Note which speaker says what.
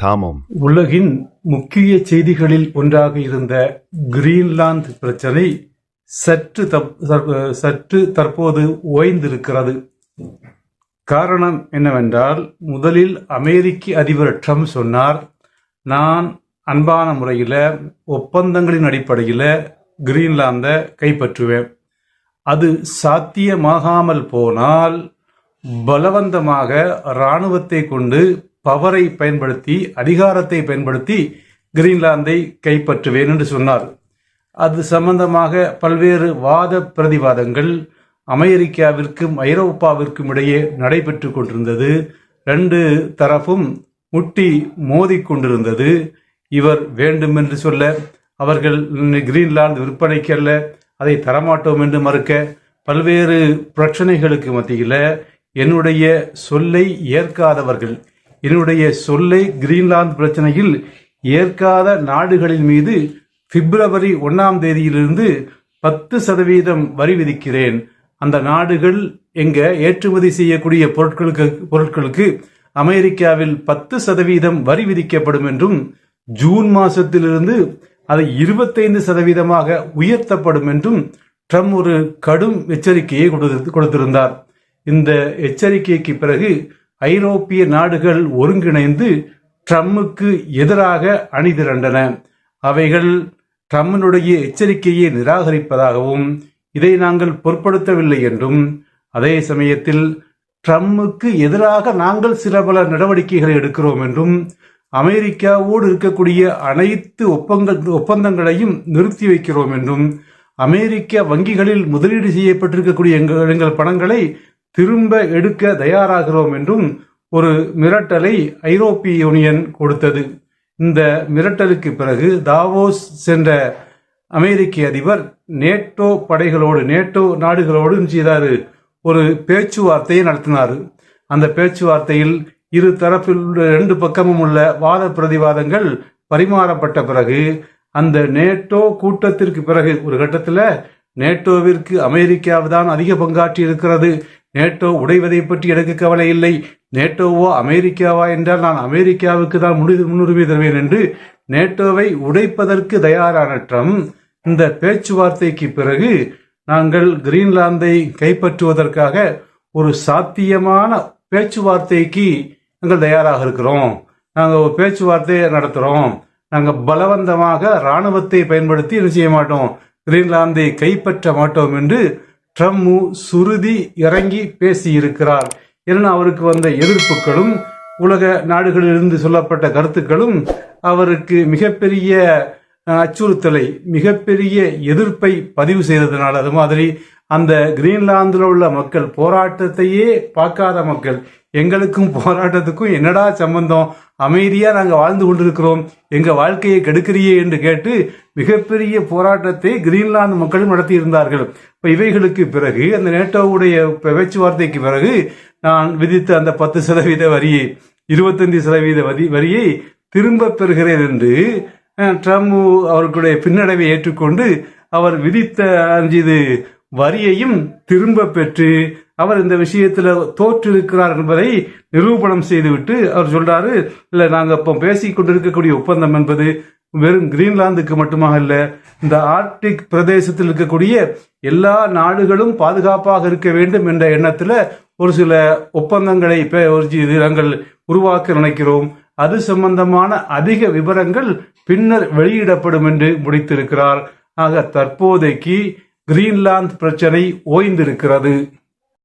Speaker 1: தாமம்.
Speaker 2: உலகின் முக்கிய செய்திகளில் ஒன்றாக இருந்த கிரீன்லாந்து பிரச்சனை சற்று தப்- சற்று தற்போது ஓய்ந்திருக்கிறது. காரணம் என்னவென்றால் முதலில் அமெரிக்க அதிபர் ட்ரம்ப் சொன்னார் நான் அன்பான முறையில் ஒப்பந்தங்களின் அடிப்படையில் கிரீன்லாந்தை கைப்பற்றுவேன். அது சாத்தியமாகாமல் போனால் பலவந்தமாக இராணுவத்தை கொண்டு பவரை பயன்படுத்தி அதிகாரத்தை பயன்படுத்தி கிரீன்லாந்தை கைப்பற்றுவேன் என்று சொன்னார். அது சம்பந்தமாக பல்வேறு வாத பிரதிவாதங்கள் அமெரிக்காவிற்கும் ஐரோப்பாவிற்கும் இடையே நடைபெற்று கொண்டிருந்தது. ரெண்டு தரப்பும் முட்டி மோதிக்கொண்டிருந்தது இவர் வேண்டுமென்று சொல்ல அவர்கள் கிரீன்லாந்து விற்பனைக்கு அல்ல அதை தரமாட்டோம் என்று மறுக்க பல்வேறு பிரச்சனைகளுக்கு மத்தியில் என்னுடைய சொல்லை ஏற்காதவர்கள் என்னுடைய சொல்லை கிரீன்லாந்து பிரச்சனையில் ஏற்காத நாடுகளின் மீது பிப்ரவரி ஒன்றாம் தேதியிலிருந்து பத்து சதவீதம் வரி விதிக்கிறேன். அந்த நாடுகள் எங்க ஏற்றுமதி செய்யக்கூடிய பொருட்களுக்கு பொருட்களுக்கு அமெரிக்காவில் பத்து சதவீதம் வரி விதிக்கப்படும் என்றும் ஜூன் மாசத்திலிருந்து அது இருபத்தைந்து சதவீதமாக உயர்த்தப்படும் என்றும் ட்ரம்ப் ஒரு கடும் எச்சரிக்கையை கொடுத்து- கொடுத்திருந்தார். இந்த எச்சரிக்கைக்கு பிறகு ஐரோப்பிய நாடுகள் ஒருங்கிணைந்து ட்ரம்முக்கு எதிராக அணிதிரண்டன. அவைகள் ட்ரம்பினுடைய எச்சரிக்கையை நிராகரிப்பதாகவும் இதை நாங்கள் பொருட்படுத்தவில்லை என்றும் அதே சமயத்தில் ட்ரம்முக்கு எதிராக நாங்கள் சில பல நடவடிக்கைகளை எடுக்கிறோம் என்றும் அமெரிக்காவோடு இருக்கக்கூடிய அனைத்து ஒப்பங்கள் ஒப்பந்தங்களையும் நிறுத்தி வைக்கிறோம் என்றும் அமெரிக்க வங்கிகளில் முதலீடு செய்யப்பட்டிருக்கக்கூடிய எங்கள் எங்கள் பணங்களை திரும்ப எடுக்க தயாராகிறோம் என்றும் ஒரு மிரட்டலை ஐரோப்பிய யூனியன் கொடுத்தது. இந்த மிரட்டலுக்கு பிறகு தாவோஸ் சென்ற அமெரிக்க அதிபர் நேட்டோ படைகளோடு நேட்டோ நாடுகளோடு செய்தார். செய்தாரு ஒரு பேச்சுவார்த்தையை நடத்தினார். அந்த பேச்சுவார்த்தையில் இரு தரப்பில் உள்ள ரெண்டு பக்கமும் உள்ள வாத பிரதிவாதங்கள் பரிமாறப்பட்ட பிறகு அந்த நேட்டோ கூட்டத்திற்கு பிறகு ஒரு கட்டத்தில் நேட்டோவிற்கு அமெரிக்காவுதான் அதிக பங்காற்றி இருக்கிறது நேட்டோ உடைவதை பற்றி எனக்கு கவலை இல்லை. நேட்டோவோ அமெரிக்காவா என்றால் நான் அமெரிக்காவுக்கு தான் முடி முன்னுரிமை தருவேன் என்று நேட்டோவை உடைப்பதற்கு தயாரான ட்ரம்ப் இந்த பேச்சுவார்த்தைக்கு பிறகு நாங்கள் கிரீன்லாந்தை கைப்பற்றுவதற்காக ஒரு சாத்தியமான பேச்சுவார்த்தைக்கு நாங்கள் தயாராக இருக்கிறோம். நாங்கள் ஒரு பேச்சுவார்த்தையை நடத்துகிறோம் நாங்கள் பலவந்தமாக இராணுவத்தை பயன்படுத்தி என்ன செய்ய மாட்டோம்? கிரீன்லாந்தை கைப்பற்ற மாட்டோம் என்று ட்ரம்மு சுருதி இறங்கி பேசியிருக்கிறார். ஏன்னா அவருக்கு வந்த எதிர்ப்புகளும் உலக நாடுகளிலிருந்து சொல்லப்பட்ட கருத்துக்களும் அவருக்கு மிகப்பெரிய அஹ், அச்சுறுத்தலை மிகப்பெரிய எதிர்ப்பை பதிவு செய்ததுனால அது மாதிரி அந்த கிரீன்லாந்தில் உள்ள மக்கள் போராட்டத்தையே பார்க்காத மக்கள் எங்களுக்கும் போராட்டத்துக்கும் என்னடா சம்பந்தம்? அமைதியாக நாங்கள் வாழ்ந்து கொண்டிருக்கிறோம். எங்கள் வாழ்க்கையை கெடுக்கிறியே என்று கேட்டு மிகப்பெரிய போராட்டத்தை கிரீன்லாந்து மக்களும் நடத்தி இருந்தார்கள் இவைகளுக்கு பிறகு அந்த நேட்டோவுடைய பேச்சுவார்த்தைக்கு பிறகு நான் விதித்த அந்த பத்து சதவீத வரியை இருபத்தஞ்சு சதவீத வரி வரியை திரும்ப பெறுகிறேன் என்று ட்ரம்ப் அவர்களுடைய பின்னடைவை ஏற்றுக்கொண்டு அவர் விதித்த அஞ்சு இது வரியையும் திரும்ப பெற்று அவர் இந்த விஷயத்துல தோற்றிருக்கிறார் என்பதை நிரூபணம் செய்துவிட்டு அவர் சொல்றாரு இல்ல நாங்க இப்போ பேசிக் கொண்டிருக்கக்கூடிய ஒப்பந்தம் என்பது வெறும் கிரீன்லாந்துக்கு மட்டுமாக இல்ல இந்த ஆர்டிக் பிரதேசத்தில் இருக்கக்கூடிய எல்லா நாடுகளும் பாதுகாப்பாக இருக்க வேண்டும் என்ற எண்ணத்துல ஒரு சில ஒப்பந்தங்களை இது நாங்கள் உருவாக்க நினைக்கிறோம். அது சம்பந்தமான அதிக விவரங்கள் பின்னர் வெளியிடப்படும் என்று முடித்திருக்கிறார். ஆக தற்போதைக்கு கிரீன்லாந்து பிரச்சனை ஓய்ந்திருக்கிறது.